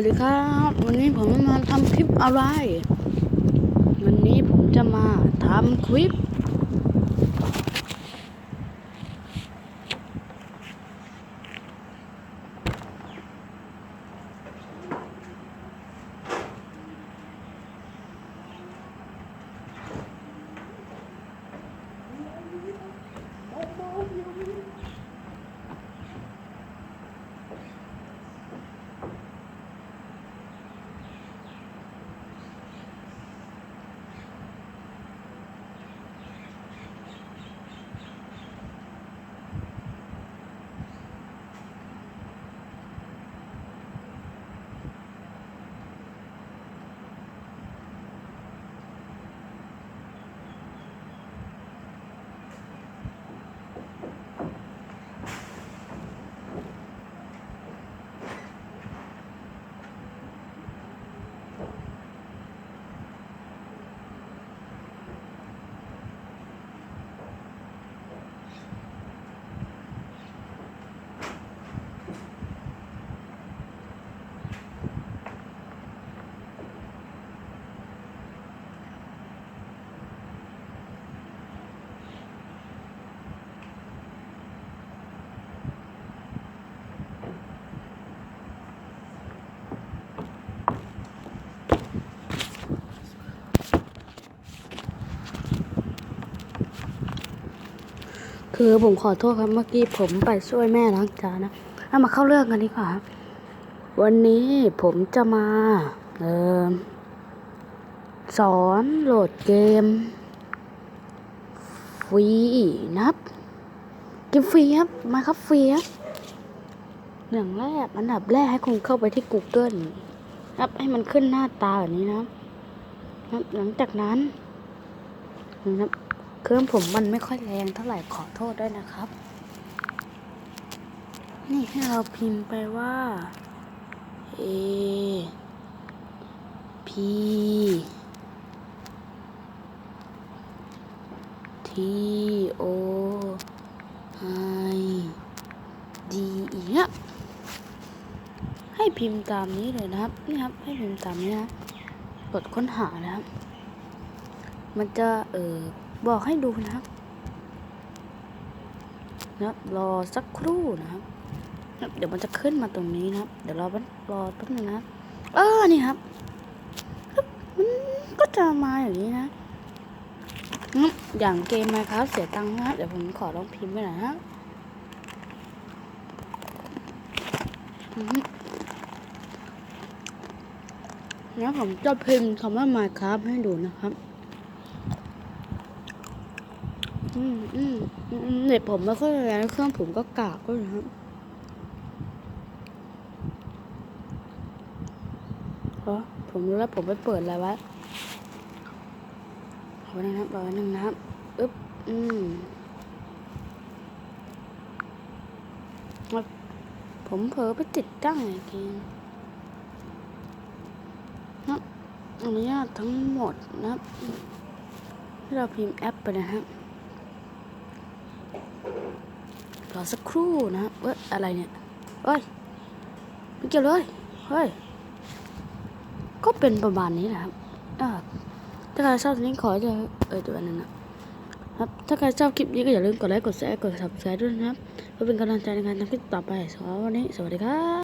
วัสดีครับ วันนี้ผมมาทำคลิปอะไร วันนี้ผมจะมาทำคลิป คือผมขอโทษครับเมื่อกี้ผมไปช่วยแม่ล้างจานนะเอามาเข้าเรื่องกันดีกว่าครับวันนี้ผมจะมา เออสอนโหลดเกม ฟรีนะครับ เกมฟรีครับ มาครับฟรีครับอย่างแรกอันดับแรกให้คุณเข้าไปที่ Google ครับให้มันขึ้นหน้าตาแบบนี้นะครับครับหลังจากนั้นนะครับ เครื่องผมมันไม่ค่อยแรงเท่าไหร่ขอโทษด้วยนะครับ นี่ให้เราพิมพ์ไปว่า A P T O I D อย่างเงี้ยให้พิมพ์ตามนี้เลยนะครับ นี่ครับ ให้พิมพ์ตามนี้นะกดค้นหานะครับ มันจะเออ บอกให้ดูนะครับนะครับรอสักครู่นะครับนะเดี๋ยวมันจะขึ้นมาตรงนี้นะครับ เดี๋ยวรอแป๊บรอแป๊บนึงนะครับเออนี่ครับมันก็จะมาอย่างนี้นะอืมอย่างเกมมาครับเสียตังค์นะเดี๋ยวผมขอลองพิมพ์ไปหน่อยนะอืมแล้วผมจะพิมพ์คำว่า Minecraft ให้ดูนะครับ อืมอืมอืมเน็ตผมไม่ค่อยแรงเครื่องผมก็กากด้นะครับเพราะผมรู้แล้วผมไปเปิดอะไรว้เอาไว้นะครับรอหนึ่งนะครับอึ๊บอืมผมเผลอไปติดตั้งไอ้เกมนะอนุญาตทั้งหมดนะครับเราพิมพ์แอปไปนะครับ รอสักครู่นะเอ้ยอะไรเนี่ยเฮ้ยไม่เกี่ยวเลยเฮ้ยก็เป็นประมาณนี้แหละครับถ้าใครชอบคลิปนี้ขอจะเออตัวนั้นนะครับ ถ้าใครชอบคลิปนี้ก็อย่าลืมกดไลค์กดแชร์กด subscribe ด้วยนะครับเพื่อเป็นกำลังใจในการทำคลิปต่อไปสำหรับวันนี้สวัสดีครับ